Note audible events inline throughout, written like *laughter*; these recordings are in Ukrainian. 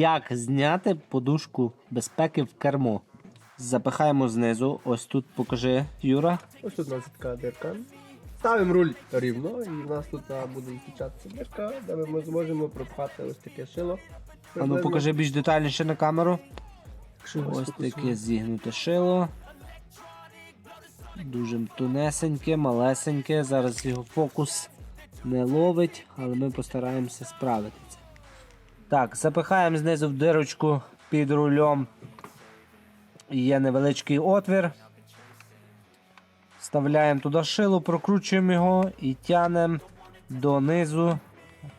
Як зняти подушку безпеки в кермо? Запихаємо знизу. Ось тут покажи, Юра. Ось тут у нас така дирка. Ставимо руль рівно, і в нас тут буде зустрічатися дирка, де ми зможемо пропхати ось таке шило. А ну покажи більш детальніше на камеру. Якщо ось таке зігнуте шило. Дуже тунесеньке, малесеньке. Зараз його фокус не ловить, але ми постараємося справитися. Так, запихаємо знизу в дирочку під рулем. Є невеличкий отвір. Вставляємо туди шило, прокручуємо його і тянемо донизу.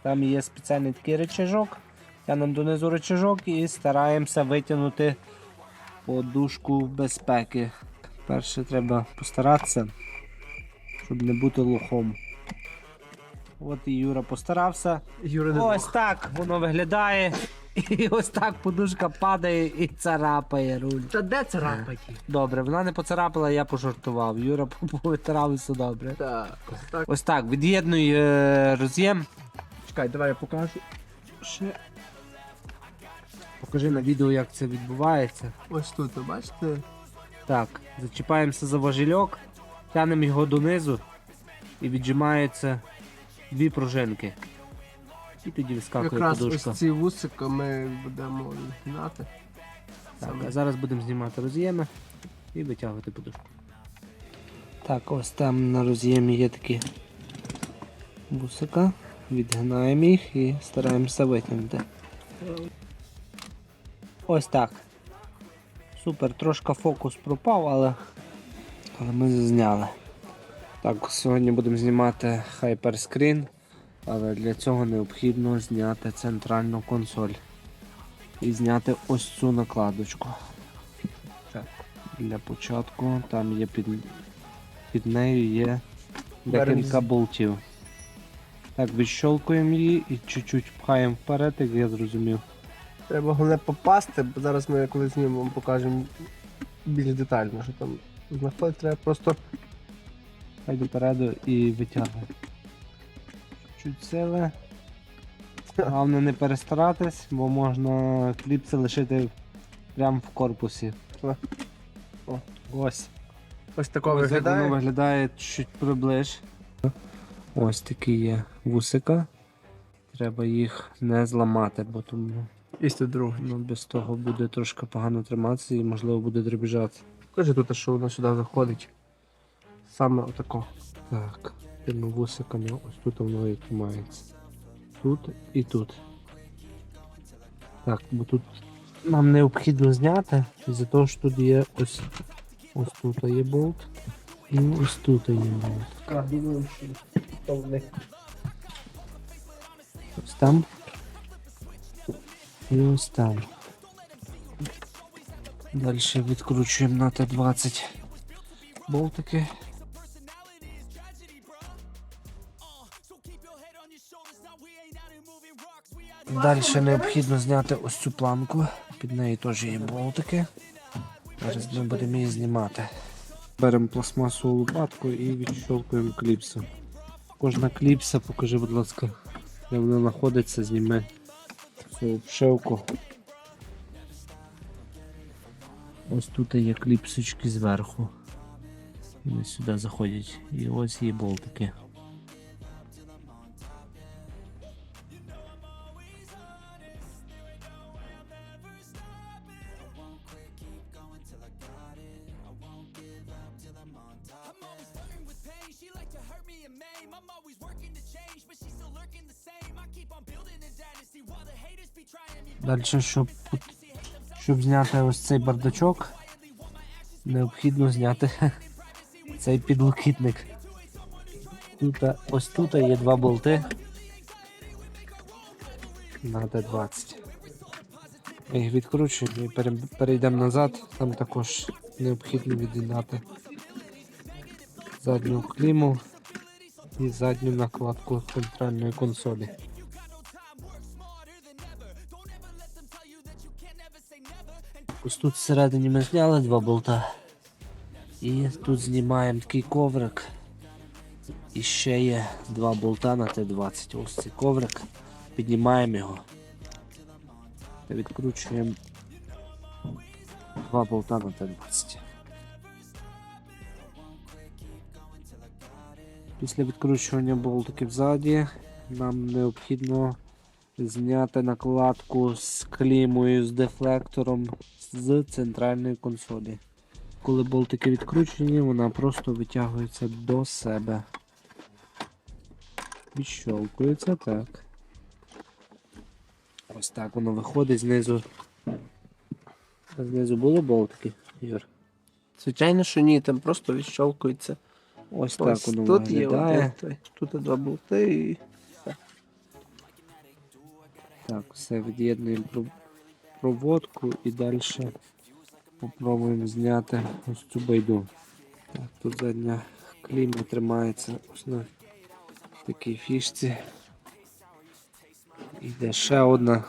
Там є спеціальний такий речажок. Тянемо донизу речажок і стараємося витягнути подушку безпеки. Перше треба постаратися, щоб не бути лохом. От і Юра постарався. Юра не Ось так воно виглядає. І ось так подушка падає і царапає руль. Та де це рапаті? Добре, вона не поцарапала, я пожартував. Юра *laughs* повитирав все добре. Так, ось так. Ось так, від'єднуй е, роз'єм. Чекай, давай я покажу. Ще. Покажи на відео, як це відбувається. Ось тут, ви бачите? Так, зачіпаємося за важільок, тянемо його донизу і віджимаються дві пружинки. І тоді вискакує Якраз подушка. ось ці вусика ми будемо гнати. Так, Саме. а зараз будемо знімати роз'єми і витягувати подушку. Так, ось там на роз'ємі є такі бусика. Відгинаємо їх і стараємося витягнути. Ось так. Супер, трошки фокус пропав, але, але ми зняли. Так, сьогодні будемо знімати хайперскрін, але для цього необхідно зняти центральну консоль і зняти ось цю накладочку. Так, для початку там є під, під нею є декілька болтів. Так, відщолкуємо її і чуть-чуть пхаємо вперед, як я зрозумів. Треба головне попасти, бо зараз ми коли знімемо покажемо більш детально, що там знаходиться. Треба просто Хай допереду і витягує. Чуть сили. Головне не перестаратись, бо можна кліпси лишити прямо в корпусі. О. Ось. ось тако Ось як воно виглядає. виглядає чуть приближ. Ось такі є вусика. Треба їх не зламати, бо тому І другий. ну, без того буде трошки погано триматися і можливо буде дребіжати. Покажи тут, що воно сюди заходить. Саме отако. Так, тими вусиками ось тут воно і тримається. Тут і тут. Так, бо тут нам необхідно зняти, із-за того, що тут є ось ось тут є болт. І ось тут є болт. Ось там. І ось там. Далі відкручуємо на Т-20 болтики. Далі необхідно зняти ось цю планку. Під нею теж є болтики. Зараз ми будемо її знімати. Беремо пластмасову лопатку і відщолкуємо кліпсу. Кожна кліпса, покажи, будь ласка, де вона знаходиться, зніми цю обшивку. Ось тут є кліпсочки зверху. Вони сюди заходять. І ось є болтики. I'm always working to change, but she's still lurking the same. I keep on building a dynasty while the haters be trying me. Далі, щоб, щоб зняти ось цей бардачок, необхідно зняти *laughs* цей підлокітник. Тут, ось тут є два болти на Д20. Ми їх відкручуємо і пере- перейдемо назад. Там також необхідно від'єднати задню кліму і задню накладку центральної консолі. Ось тут всередині ми зняли два болта. І тут знімаємо такий коврик. І ще є два болта на Т-20. Ось цей коврик. Піднімаємо його. Та відкручуємо два болта на Т-20. Після відкручування болтиків ззаді нам необхідно зняти накладку з клімою з дефлектором з центральної консолі. Коли болтики відкручені, вона просто витягується до себе. Відщолкується так. Ось так воно виходить знизу. Знизу були болтики, Юр? Звичайно, що ні, там просто відщолкується. Ось, Ось так воно тут є виглядає. один, той, тут два болти і Так, все від'єднуємо проводку і далі попробуємо зняти ось цю байду. Так, тут задня кліма тримається ось на такій фішці. Йде ще одна.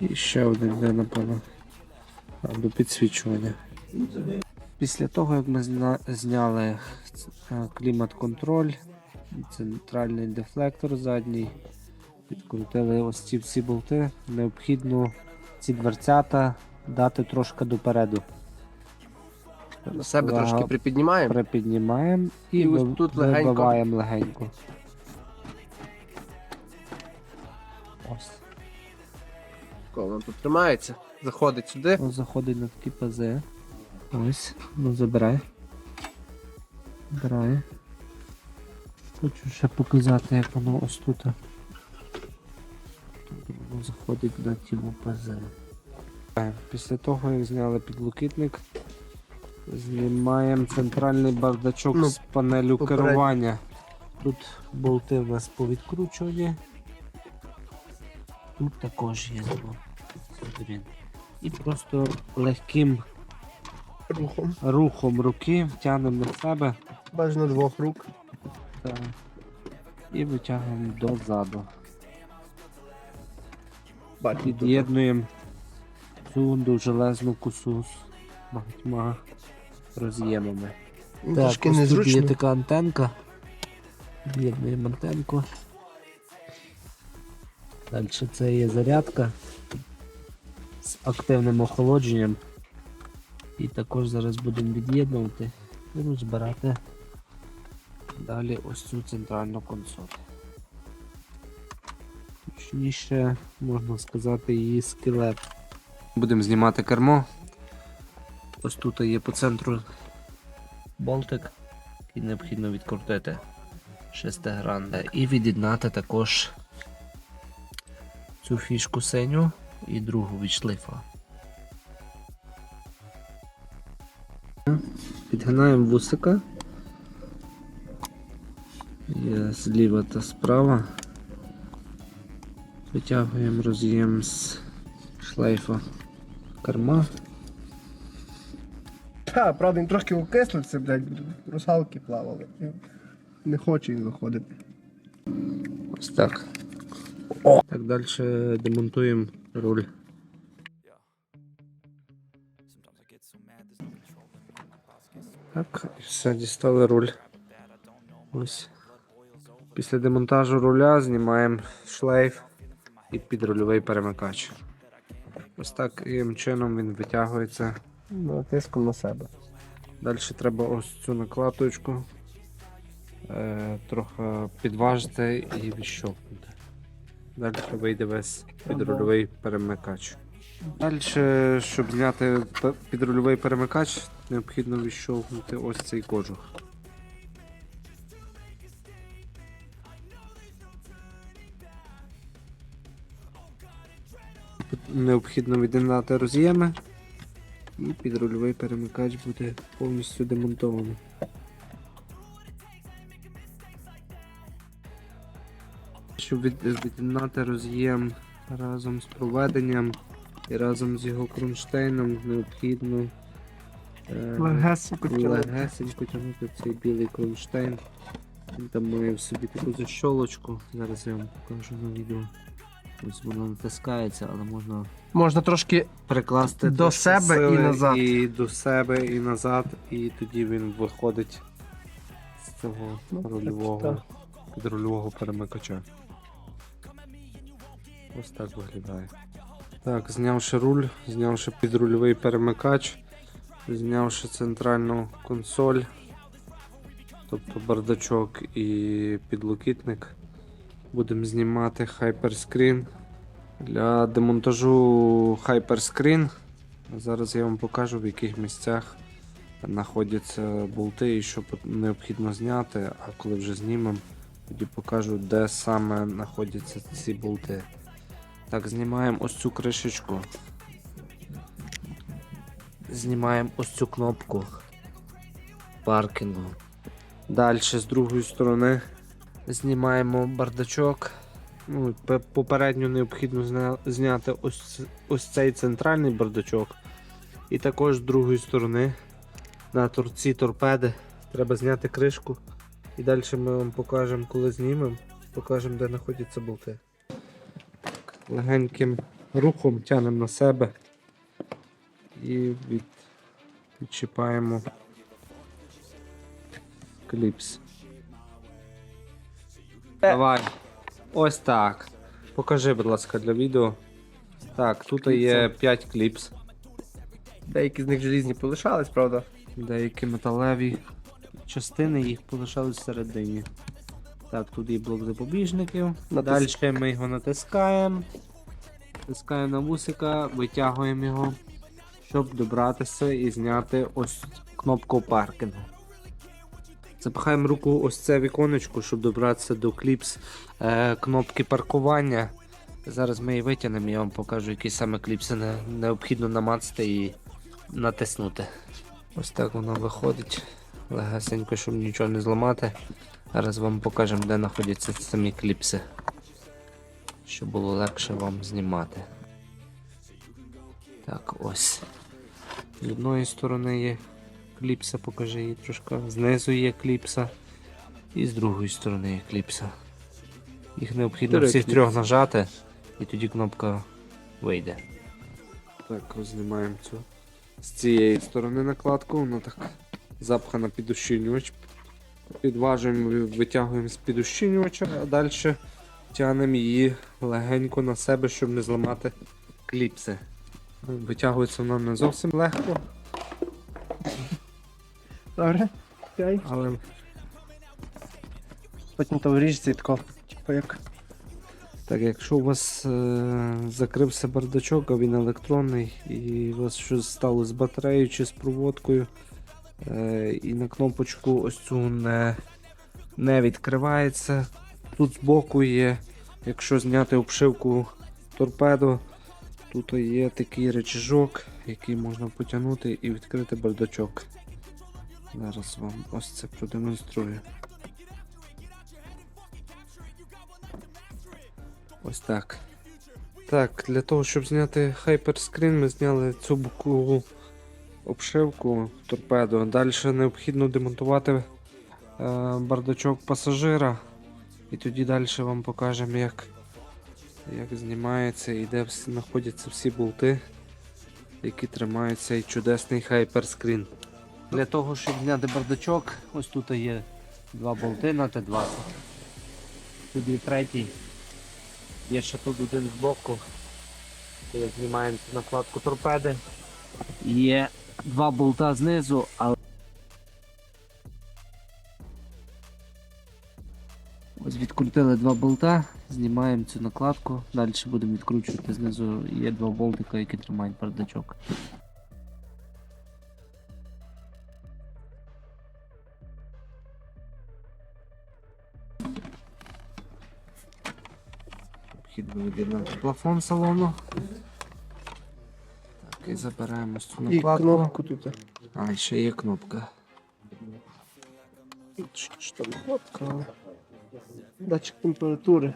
І ще один йде, напевно, а, до підсвічування. Після того, як ми зняли е, клімат-контроль, центральний дефлектор задній, підкрутили ось ці всі болти, необхідно ці дверцята дати трошки допереду. на себе Ага. трошки припіднімаємо. Припіднімаємо і, І ось тут легенько. вибиваємо легенько. Ось. Коли воно тут тримається, заходить сюди. Ось заходить на такі пази. Ось, ну забирай. Забирай. Хочу ще показати, як воно ось тут. Воно заходить на ті пази. Після того, як зняли підлокітник, знімаємо центральний бардачок Ну, з панелю поперед- керування. Тут болти в нас повідкручувані. Тут також є. І просто легким Рухом. рухом руки втягнемо на себе Бажано двох рук. та, і витягуємо дозаду. Під'єднуємо цю довжелезну косу з багатьма роз'ємами. трошки ось тут є така антенка. Під'єднуємо антенку. Далі це є зарядка з активним охолодженням. І також зараз будемо від'єднувати і розбирати далі ось цю центральну консоль. Точніше, можна сказати, її скелет. Будемо знімати кермо. Ось тут є по центру болтик, який необхідно відкрутити шестигранне. І від'єднати також цю фішку синю і другу від шлейфа. Підгинаємо вусика. Є зліва та справа. Витягуємо роз'єм з шлейфа керма. Та, правда, він трошки окислився, блядь, русалки плавали. Не хоче він виходити. Ось так. Так, далі демонтуємо руль. Так, і все, дістали руль. Ось. Після демонтажу руля знімаємо шлейф і підрульовий перемикач. Ось таким чином він витягується. Ну, тиском на себе. Далі треба ось цю накладочку е, трохи підважити і відщовкнути. Далі вийде весь підрульовий перемикач. Далі, щоб зняти підрульовий перемикач, необхідно відщовкнути ось цей кожух. Необхідно від'єднати роз'єми і підрульовий перемикач буде повністю демонтований. Щоб від- від'єднати роз'єм разом з проведенням і разом з його кронштейном необхідно е, Легесенько тягнути. цей білий кронштейн. Він там має в собі таку защолочку. Зараз я вам покажу на відео. Ось воно натискається, але можна Можна трошки прикласти До трошки себе і назад. І до себе і назад, і тоді він виходить з цього Ну, рульового підрульового перемикача. Ось так виглядає. Так, знявши руль, знявши підрульовий перемикач, знявши центральну консоль, тобто бардачок і підлокітник, будемо знімати хайперскрін. Для демонтажу хайперскрін зараз я вам покажу в яких місцях знаходяться болти і що необхідно зняти, а коли вже знімемо, тоді покажу, де саме знаходяться ці болти. Так, знімаємо ось цю кришечку. Знімаємо ось цю кнопку паркінгу. Далі з другої сторони знімаємо бардачок. Ну, попередньо необхідно зня- зняти ось, ось цей центральний бардачок. І також з другої сторони на торці торпеди треба зняти кришку. І далі ми вам покажемо, коли знімемо, покажемо, де знаходяться болти. Легеньким рухом тягнемо на себе і від... відчіпаємо кліпс. Давай. Ось так. Покажи, будь ласка, для відео. Так, тут є 5 кліпс, Деякі з них желізні полишались, правда? деякі металеві частини їх полишались всередині. Так, тут є блок запобіжників. Далі ми його натискаємо. Натискаємо на вусика, витягуємо його, щоб добратися і зняти ось кнопку паркінгу. Запихаємо руку ось це віконечко, щоб добратися до кліпс е, кнопки паркування. Зараз ми її витягнемо, я вам покажу, які саме кліпси не- необхідно намацати і натиснути. Ось так воно виходить. Легасенько, щоб нічого не зламати. Зараз вам покажемо, де знаходяться самі кліпси. Щоб було легше вам знімати. Так, ось. З одної сторони є кліпса, покажи її трошки. Знизу є кліпса. І з другої сторони є кліпса. Їх необхідно Три всіх кліпси. трьох нажати, і тоді кнопка вийде. Так, знімаємо цю. З цієї сторони накладку, вона так запхана під ущільнювач. Підважуємо, витягуємо з під ущільнювача, а далі тягнемо її легенько на себе, щоб не зламати кліпси. Витягується вона не зовсім легко, Добре. Окей. але Потім то вріжеться тако. Типу як. Так, якщо у вас е, закрився бардачок, а він електронний, і у вас щось стало з батареєю чи з проводкою, і на кнопочку ось цю не, не відкривається. Тут збоку є, якщо зняти обшивку торпедо, тут є такий речажок, який можна потягнути і відкрити бардачок. Зараз вам ось це продемонструю. Ось так. Так, для того, щоб зняти хайперскрін, ми зняли цю бокову обшивку торпедо. Далі необхідно демонтувати е, бардачок пасажира. І тоді далі вам покажемо, як, як знімається і де знаходяться всі болти, які тримають цей чудесний хайперскрін. Для того, щоб зняти бардачок, ось тут є два болти на Т20. Тут є третій. Є ще тут один збоку. Коли знімаємо накладку торпеди. Є два болта знизу, але. Ось відкрутили два болта, знімаємо цю накладку, далі будемо відкручувати знизу. Є два болтика, які тримають бардачок. Необхідно від'єднати плафон салону. І забираємо цю І накладку. кнопку тут. А, ще є кнопка. Що там кнопка, але. Датчик температури.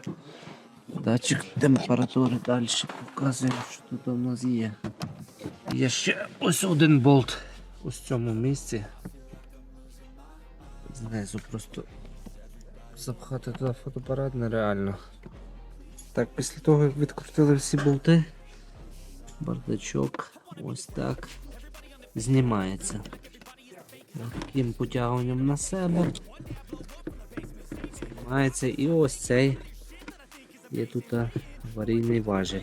Датчик температури далі показує, що тут у нас є. Є ще ось один болт ось в цьому місці. Знизу просто запхати туди фотоапарат нереально. Так, після того, як відкрутили всі болти, бардачок ось так знімається. Таким потягуванням на себе. знімається. І ось цей є тут аварійний важіль.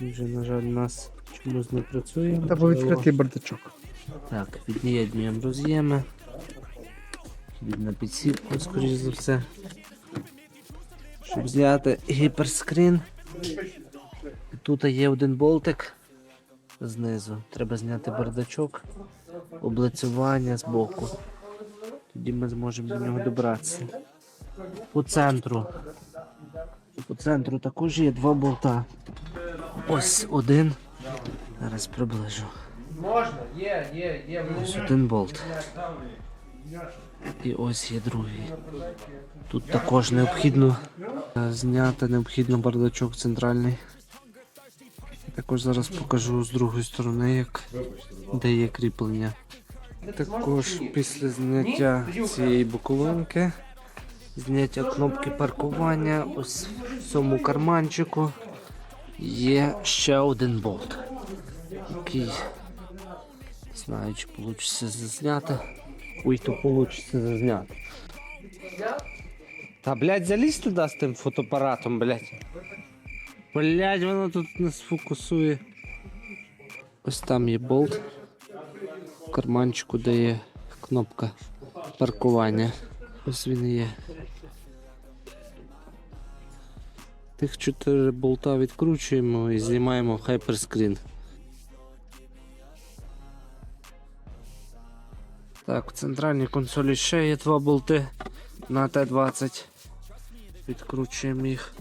Він вже, на жаль, у нас чомусь не працює. Та був відкритий бардачок. Так, від'єднуємо роз'єми. Від на підсітку, скоріш за все. Щоб зняти гіперскрін. Тут є один болтик знизу. Треба зняти бардачок, облицювання з боку. Тоді ми зможемо до нього добратися. По центру. По центру також є два болта. Ось один. Зараз приближу. Можна, є, є, є. Ось один болт. І ось є другий. Тут також необхідно е, зняти необхідно бардачок центральний. Також зараз покажу з другої сторони, як де є кріплення. Також після зняття цієї боковинки, зняття кнопки паркування, ось в цьому карманчику є ще один болт, який знаю, чи вийде зазняти. Ой, то вийде зазняти. Та, блядь, залізь туди з тим фотоапаратом, блядь. Блядь, воно тут не сфокусує. Ось там є болт. В карманчику, де є кнопка паркування. Ось він і є. Тих чотири болта відкручуємо і знімаємо хайперскрін. Так, в центральній консолі ще є два болти на Т-20. Відкручуємо їх.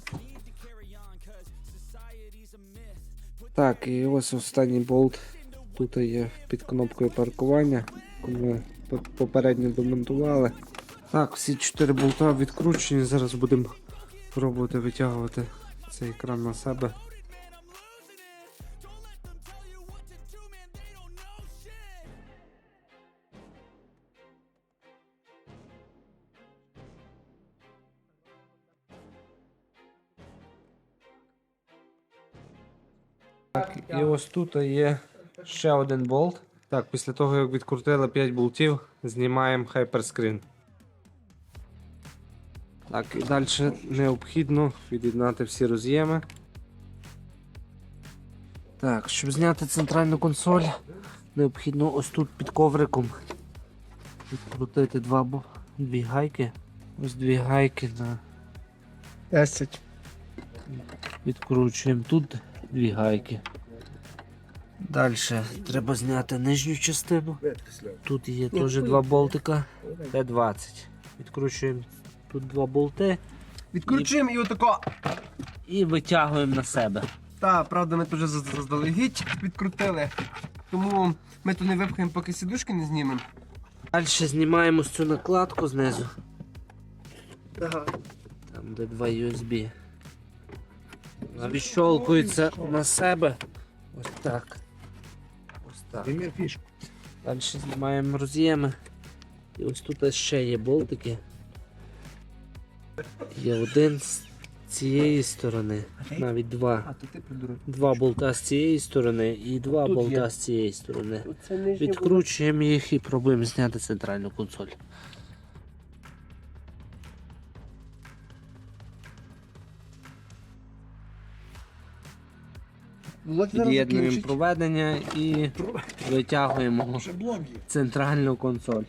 Так, і ось останній болт. Тут є під кнопкою паркування, яку ми попередньо демонтували. Так, всі чотири болта відкручені. Зараз будемо пробувати витягувати цей екран на себе. Так, і ось тут є ще один болт. Так, після того, як відкрутили 5 болтів, знімаємо хайперскрін. Так, і далі необхідно від'єднати всі роз'єми. Так, щоб зняти центральну консоль, необхідно ось тут під ковриком відкрутити два, дві гайки. Ось дві гайки на 10. Відкручуємо тут дві гайки. Далі треба зняти нижню частину. Тут є теж два болтика. Т-20. Відкручуємо тут два болти Відкручуємо і отако. і витягуємо на себе. Та, правда, ми тут вже заздалегідь відкрутили. Тому ми тут не випхаємо, поки сідушки не знімемо. Далі знімаємо цю накладку знизу. Ага. Там де два USB. Відщолкується на себе. Ось так. Ось так. Далі знімаємо роз'єми. І ось тут ще є болтики. Є один з цієї сторони, навіть два. Два болта з цієї сторони і два болта з цієї сторони. Відкручуємо їх і пробуємо зняти центральну консоль. Під'єднуємо проведення і витягуємо центральну консоль.